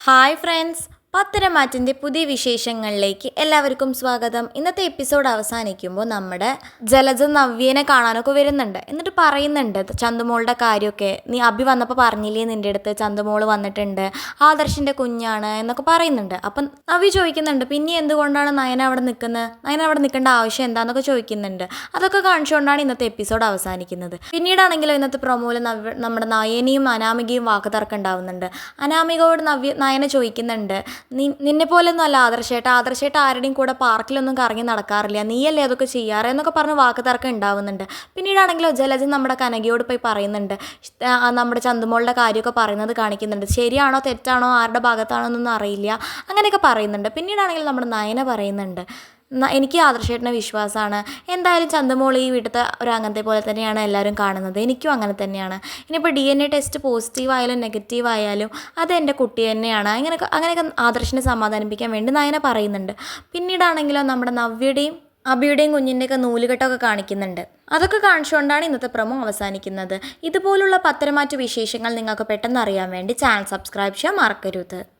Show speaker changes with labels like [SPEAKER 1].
[SPEAKER 1] Hi friends പത്തരമാറ്റിന്റെ പുതിയ വിശേഷങ്ങളിലേക്ക് എല്ലാവർക്കും സ്വാഗതം. ഇന്നത്തെ എപ്പിസോഡ് അവസാനിക്കുമ്പോൾ നമ്മുടെ ജലജ നവ്യനെ കാണാനൊക്കെ വരുന്നുണ്ട്. എന്നിട്ട് പറയുന്നുണ്ട് ചന്തുമോളുടെ കാര്യമൊക്കെ നീ അഭി വന്നപ്പോൾ പറഞ്ഞില്ലേ? നിന്റെ അടുത്ത് ചന്തുമോൾ വന്നിട്ടുണ്ട്. ആദർശിന്റെ കുഞ്ഞാണ് എന്നൊക്കെ പറയുന്നുണ്ട്. അപ്പം നവ്യ ചോദിക്കുന്നുണ്ട് പിന്നെ എന്തുകൊണ്ടാണ് നയന അവിടെ നിൽക്കുന്നത്? നയന അവിടെ നിൽക്കേണ്ട ആവശ്യം എന്താണെന്നൊക്കെ ചോദിക്കുന്നുണ്ട്. അതൊക്കെ കാണിച്ചുകൊണ്ടാണ് ഇന്നത്തെ എപ്പിസോഡ് അവസാനിക്കുന്നത്. പിന്നീടാണെങ്കിലും ഇന്നത്തെ പ്രൊമോയിൽ നമ്മുടെ നയനയും അനാമികയും വാക്ക് തർക്കം ഉണ്ടാവുന്നുണ്ട്. അനാമികയോട് നവ്യ നയന ചോദിക്കുന്നുണ്ട് നിന്നെ പോലെയൊന്നും അല്ല ആദർശേട്ട. ആദർശേട്ട ആരുടെയും കൂടെ പാർക്കിലൊന്നും കറങ്ങി നടക്കാറില്ല. നീയല്ലേ അതൊക്കെ ചെയ്യാറ്? എന്നൊക്കെ പറഞ്ഞ് വാക്ക് തർക്കം ഉണ്ടാവുന്നുണ്ട്. പിന്നീടാണെങ്കിലോ ജലജൻ നമ്മുടെ കനകയോട് പോയി പറയുന്നുണ്ട്. നമ്മുടെ ചന്തുമോളുടെ കാര്യമൊക്കെ പറയുന്നത് കാണിക്കുന്നുണ്ട്. ശരിയാണോ തെറ്റാണോ ആരുടെ ഭാഗത്താണോ എന്നൊന്നും അറിയില്ല. അങ്ങനെയൊക്കെ പറയുന്നുണ്ട്. പിന്നീടാണെങ്കിൽ നമ്മുടെ നയന പറയുന്നുണ്ട്. എനിക്ക് ആദർശേട്ടനെ വിശ്വാസമാണ് എന്തായാലും ചന്തമോൾ ഈ വീട്ടിലത്തെ ഒരു അംഗത്തെ പോലെ തന്നെയാണ് എല്ലാവരും കാണുന്നത്. എനിക്കും അങ്ങനെ തന്നെയാണ്. ഇനിയിപ്പോൾ D N A test positive ആയാലും നെഗറ്റീവ് ആയാലും അത് എന്റെ കുട്ടി തന്നെയാണ്. അങ്ങനെ അങ്ങനെയൊക്കെ ആദർശിനെ സമാധാനിപ്പിക്കാൻ വേണ്ടി നയന പറയുന്നുണ്ട്. പിന്നീടാണെങ്കിലോ നമ്മുടെ നവ്യയുടെയും അബിയുടെയും കുഞ്ഞിന്റെയൊക്കെ നൂലുകെട്ടൊക്കെ കാണിക്കുന്നുണ്ട്. അതൊക്കെ കാണിച്ചുകൊണ്ടാണ് ഇന്നത്തെ പ്രമോ അവസാനിക്കുന്നത്. ഇതുപോലുള്ള പത്തരമാറ്റ വിശേഷങ്ങൾ നിങ്ങൾക്ക് പെട്ടെന്ന് അറിയാൻ വേണ്ടി ചാനൽ സബ്സ്ക്രൈബ് ചെയ്യാൻ മറക്കരുത്.